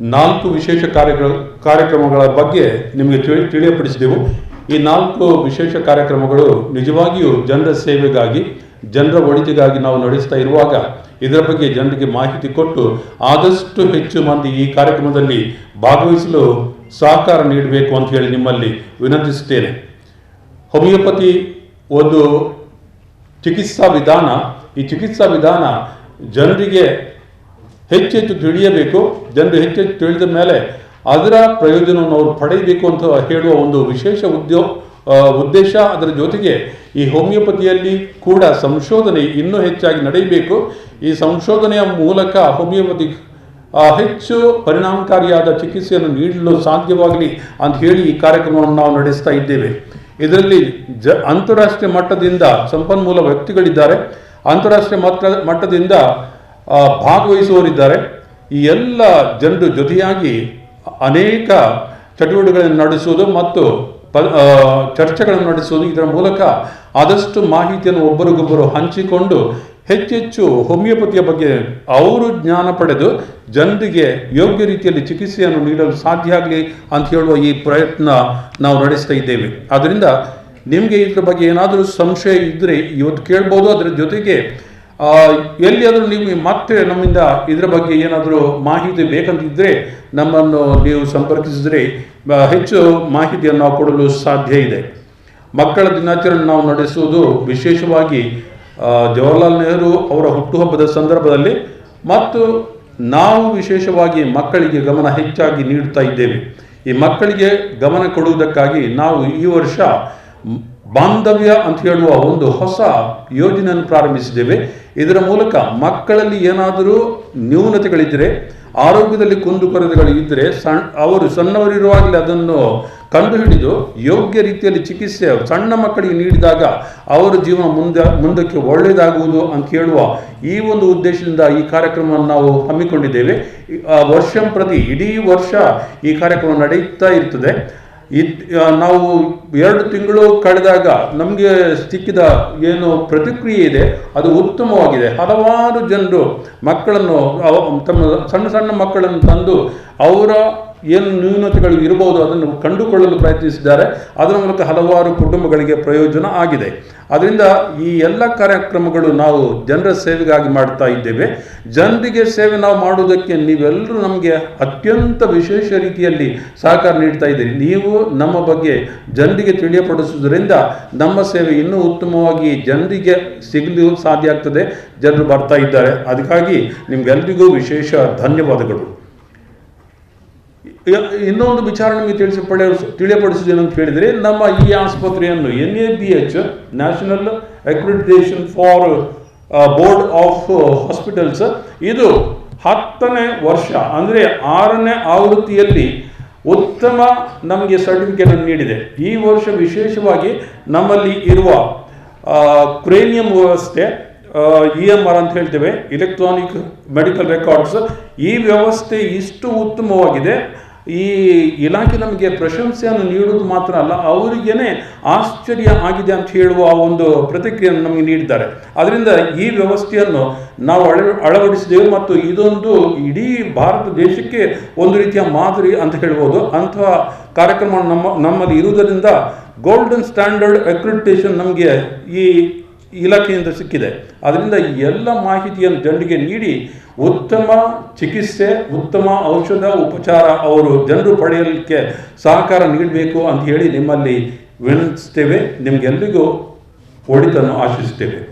ನಾಲ್ಕು ವಿಶೇಷ ಕಾರ್ಯಗಳ ಕಾರ್ಯಕ್ರಮಗಳ ಬಗ್ಗೆ ನಿಮಗೆ ತಿಳಿ ತಿಳಿಯಪಡಿಸಿದೆವು. ಈ ನಾಲ್ಕು ವಿಶೇಷ ಕಾರ್ಯಕ್ರಮಗಳು ನಿಜವಾಗಿಯೂ ಜನರ ಸೇವೆಗಾಗಿ, ಜನರ ಒಳಿತಿಗಾಗಿ ನಾವು ನಡೆಸ್ತಾ ಇರುವಾಗ ಇದರ ಬಗ್ಗೆ ಜನರಿಗೆ ಮಾಹಿತಿ ಕೊಟ್ಟು ಆದಷ್ಟು ಹೆಚ್ಚು ಮಂದಿ ಈ ಕಾರ್ಯಕ್ರಮದಲ್ಲಿ ಭಾಗವಹಿಸಲು ಸಹಕಾರ ನೀಡಬೇಕು ಅಂತ ಹೇಳಿ ನಿಮ್ಮಲ್ಲಿ ವಿನಂತಿಸುತ್ತೇನೆ. ಹೋಮಿಯೋಪತಿ ಒಂದು ಚಿಕಿತ್ಸಾ ವಿಧಾನ, ಈ ಚಿಕಿತ್ಸಾ ವಿಧಾನ ಜನರಿಗೆ ಹೆಚ್ಚೆಚ್ಚು ತಿಳಿಯಬೇಕು, ಜನರು ಹೆಚ್ಚೆಚ್ಚು ತಿಳಿದ ಮೇಲೆ ಅದರ ಪ್ರಯೋಜನವನ್ನು ಅವರು ಪಡೆಯಬೇಕು ಅಂತ ಹೇಳುವ ಒಂದು ವಿಶೇಷ ಉದ್ಯೋ ಉದ್ದೇಶ ಅದರ ಜೊತೆಗೆ ಈ ಹೋಮಿಯೋಪತಿಯಲ್ಲಿ ಕೂಡ ಸಂಶೋಧನೆ ಇನ್ನೂ ಹೆಚ್ಚಾಗಿ ನಡೆಯಬೇಕು. ಈ ಸಂಶೋಧನೆಯ ಮೂಲಕ ಹೋಮಿಯೋಪತಿ ಹೆಚ್ಚು ಪರಿಣಾಮಕಾರಿಯಾದ ಚಿಕಿತ್ಸೆಯನ್ನು ನೀಡಲು ಸಾಧ್ಯವಾಗಲಿ ಅಂತ ಹೇಳಿ ಈ ಕಾರ್ಯಕ್ರಮವನ್ನು ನಾವು ನಡೆಸ್ತಾ ಇದ್ದೇವೆ. ಇದರಲ್ಲಿ ಜ ಅಂತಾರಾಷ್ಟ್ರೀಯ ಮಟ್ಟದಿಂದ ಸಂಪನ್ಮೂಲ ವ್ಯಕ್ತಿಗಳಿದ್ದಾರೆ. ಅಂತಾರಾಷ್ಟ್ರೀಯ ಮಟ್ಟ ಮಟ್ಟದಿಂದ ಭಾಗವಹಿಸುವವರಿದ್ದಾರೆ. ಈ ಎಲ್ಲ ಜನರು ಜೊತೆಯಾಗಿ ಅನೇಕ ಚಟುವಟಿಕೆಗಳನ್ನು ನಡೆಸುವುದು ಮತ್ತು ಪ ಚರ್ಚೆಗಳನ್ನು ನಡೆಸುವುದು ಇದರ ಮೂಲಕ ಆದಷ್ಟು ಮಾಹಿತಿಯನ್ನು ಒಬ್ಬರಿಗೊಬ್ಬರು ಹಂಚಿಕೊಂಡು ಹೆಚ್ಚೆಚ್ಚು ಹೋಮಿಯೋಪತಿಯ ಬಗ್ಗೆ ಅವರು ಜ್ಞಾನ ಪಡೆದು ಜನರಿಗೆ ಯೋಗ್ಯ ರೀತಿಯಲ್ಲಿ ಚಿಕಿತ್ಸೆಯನ್ನು ನೀಡಲು ಸಾಧ್ಯ ಆಗಲಿ ಅಂತ ಹೇಳುವ ಈ ಪ್ರಯತ್ನ ನಾವು ನಡೆಸ್ತಾ ಇದ್ದೇವೆ. ಆದ್ದರಿಂದ ನಿಮಗೆ ಇದ್ರ ಬಗ್ಗೆ ಏನಾದರೂ ಸಂಶಯ ಇದ್ದರೆ ಇವತ್ತು ಕೇಳ್ಬೋದು. ಅದರ ಜೊತೆಗೆ ಎಲ್ಲಿಯಾದರೂ ನೀವು ಮತ್ತೆ ನಮ್ಮಿಂದ ಇದರ ಬಗ್ಗೆ ಏನಾದರೂ ಮಾಹಿತಿ ಬೇಕಂತಿದ್ದರೆ ನಮ್ಮನ್ನು ನೀವು ಸಂಪರ್ಕಿಸಿದರೆ ಹೆಚ್ಚು ಮಾಹಿತಿಯನ್ನು ಕೊಡಲು ಸಾಧ್ಯ ಇದೆ. ಮಕ್ಕಳ ದಿನಾಚರಣೆ ನಾವು ನಡೆಸುವುದು ವಿಶೇಷವಾಗಿ ಜವಾಹರ್ಲಾಲ್ ನೆಹರು ಅವರ ಹುಟ್ಟುಹಬ್ಬದ ಸಂದರ್ಭದಲ್ಲಿ ಮತ್ತು ನಾವು ವಿಶೇಷವಾಗಿ ಮಕ್ಕಳಿಗೆ ಗಮನ ಹೆಚ್ಚಾಗಿ ನೀಡುತ್ತಾ ಇದ್ದೇವೆ. ಈ ಮಕ್ಕಳಿಗೆ ಗಮನ ಕೊಡುವುದಕ್ಕಾಗಿ ನಾವು ಈ ವರ್ಷ ಬಾಂಧವ್ಯ ಅಂತ ಹೇಳುವ ಒಂದು ಹೊಸ ಯೋಜನೆಯನ್ನು ಪ್ರಾರಂಭಿಸಿದ್ದೇವೆ. ಇದರ ಮೂಲಕ ಮಕ್ಕಳಲ್ಲಿ ಏನಾದರೂ ನ್ಯೂನತೆಗಳಿದ್ದರೆ ಆರೋಗ್ಯದಲ್ಲಿ ಕುಂದುಕೊರತೆಗಳು ಇದ್ದರೆ ಸಣ್ಣ ಅವರು ಸಣ್ಣವರಿರುವಾಗಲೇ ಅದನ್ನು ಕಂಡುಹಿಡಿದು ಯೋಗ್ಯ ರೀತಿಯಲ್ಲಿ ಚಿಕಿತ್ಸೆ ಸಣ್ಣ ಮಕ್ಕಳಿಗೆ ನೀಡಿದಾಗ ಅವರ ಜೀವನ ಮುಂದೆ, ಮುಂದಕ್ಕೆ ಒಳ್ಳೆಯದಾಗುವುದು ಅಂತ ಹೇಳುವ ಈ ಒಂದು ಉದ್ದೇಶದಿಂದ ಈ ಕಾರ್ಯಕ್ರಮವನ್ನು ನಾವು ಹಮ್ಮಿಕೊಂಡಿದ್ದೇವೆ. ವರ್ಷಂ ಪ್ರತಿ ಇಡೀ ವರ್ಷ ಈ ಕಾರ್ಯಕ್ರಮ ನಡೆಯುತ್ತಾ ಇರ್ತದೆ. ಇದ್ ನಾವು ಎರಡು ತಿಂಗಳು ಕಳೆದಾಗ ನಮಗೆ ಸಿಕ್ಕಿದ ಏನು ಪ್ರತಿಕ್ರಿಯೆ ಇದೆ, ಅದು ಉತ್ತಮವಾಗಿದೆ. ಹಲವಾರು ಜನರು ಮಕ್ಕಳನ್ನು ತಮ್ಮ ಸಣ್ಣ ಸಣ್ಣ ಮಕ್ಕಳನ್ನು ತಂದು ಅವರ ಏನು ನ್ಯೂನತೆಗಳು ಇರಬಹುದು ಅದನ್ನು ಕಂಡುಕೊಳ್ಳಲು ಪ್ರಯತ್ನಿಸಿದ್ದಾರೆ. ಅದರ ಮೂಲಕ ಹಲವಾರು ಕುಟುಂಬಗಳಿಗೆ ಪ್ರಯೋಜನ ಆಗಿದೆ. ಅದರಿಂದ ಈ ಎಲ್ಲ ಕಾರ್ಯಕ್ರಮಗಳು ನಾವು ಜನರ ಸೇವೆಗಾಗಿ ಮಾಡ್ತಾ ಇದ್ದೇವೆ. ಜನರಿಗೆ ಸೇವೆ ನಾವು ಮಾಡುವುದಕ್ಕೆ ನೀವೆಲ್ಲರೂ ನಮಗೆ ಅತ್ಯಂತ ವಿಶೇಷ ರೀತಿಯಲ್ಲಿ ಸಹಕಾರ ನೀಡ್ತಾ ಇದ್ದೀರಿ. ನೀವು ನಮ್ಮ ಬಗ್ಗೆ ಜನರಿಗೆ ತಿಳಿಯಪಡಿಸುವುದರಿಂದ ನಮ್ಮ ಸೇವೆ ಇನ್ನೂ ಉತ್ತಮವಾಗಿ ಜನರಿಗೆ ಸಿಗಲು ಸಾಧ್ಯ ಆಗ್ತದೆ. ಜನರು ಬರ್ತಾ ಇದ್ದಾರೆ. ಅದಕ್ಕಾಗಿ ನಿಮ್ಗೆಲ್ರಿಗೂ ವಿಶೇಷ ಧನ್ಯವಾದಗಳು. ಇನ್ನೊಂದು ವಿಚಾರ ನಿಮಗೆ ತಿಳಿಸಿಪಡ ತಿಳಿಯಪಡಿಸುವುದೇನು ಅಂತ ಹೇಳಿದರೆ, ನಮ್ಮ ಈ ಆಸ್ಪತ್ರೆಯನ್ನು N A B H national accreditation for board of hospitals ಇದು ಹತ್ತನೇ ವರ್ಷ, ಅಂದರೆ ಆರನೇ ಆವೃತ್ತಿಯಲ್ಲಿ ಉತ್ತಮ ನಮಗೆ ಸರ್ಟಿಫಿಕೇಟ್ ಅನ್ನು ನೀಡಿದೆ. ಈ ವರ್ಷ ವಿಶೇಷವಾಗಿ ನಮ್ಮಲ್ಲಿ ಇರುವ ಕ್ರೇನಿಯಂ ವ್ಯವಸ್ಥೆ ಇ ಎಂ ಆರ್ ಅಂತ ಹೇಳ್ತೇವೆ ಇಲೆಕ್ಟ್ರಾನಿಕ್ ಮೆಡಿಕಲ್ ರೆಕಾರ್ಡ್ಸ್ ಈ ವ್ಯವಸ್ಥೆ ಇಷ್ಟು ಉತ್ತಮವಾಗಿದೆ. ಈ ಇಲಾಖೆ ನಮಗೆ ಪ್ರಶಂಸೆಯನ್ನು ನೀಡುವುದು ಮಾತ್ರ ಅಲ್ಲ, ಅವರಿಗೇನೆ ಆಶ್ಚರ್ಯ ಆಗಿದೆ ಅಂತ ಹೇಳುವ ಒಂದು ಪ್ರತಿಕ್ರಿಯೆಯನ್ನು ನಮಗೆ ನೀಡಿದ್ದಾರೆ. ಅದರಿಂದ ಈ ವ್ಯವಸ್ಥೆಯನ್ನು ನಾವು ಅಳ ಅಳವಡಿಸಿದೆವು ಮತ್ತು ಇದೊಂದು ಇಡೀ ಭಾರತ ದೇಶಕ್ಕೆ ಒಂದು ರೀತಿಯ ಮಾದರಿ ಅಂತ ಹೇಳ್ಬೋದು. ಅಂತಹ ಕಾರ್ಯಕ್ರಮ ನಮ್ಮ, ನಮ್ಮಲ್ಲಿ ಇರುವುದರಿಂದ ಗೋಲ್ಡನ್ ಸ್ಟ್ಯಾಂಡರ್ಡ್ ಅಕ್ರಿಡಿಟೇಷನ್ ನಮಗೆ ಈ ಇಲಾಖೆಯಿಂದ ಸಿಕ್ಕಿದೆ. ಅದರಿಂದ ಎಲ್ಲ ಮಾಹಿತಿಯನ್ನು ಜನರಿಗೆ ನೀಡಿ ಉತ್ತಮ ಚಿಕಿತ್ಸೆ, ಉತ್ತಮ ಔಷಧ, ಉಪಚಾರ ಅವರು ಜನರು ಪಡೆಯಲಿಕ್ಕೆ ಸಹಕಾರ ನೀಡಬೇಕು ಅಂತ ಹೇಳಿ ನಿಮ್ಮಲ್ಲಿ ವಿನಂತಿಸ್ತೇವೆ. ನಿಮಗೆಲ್ಲರಿಗೂ ಒಳಿತನ್ನು ಆಶಿಸ್ತೇವೆ.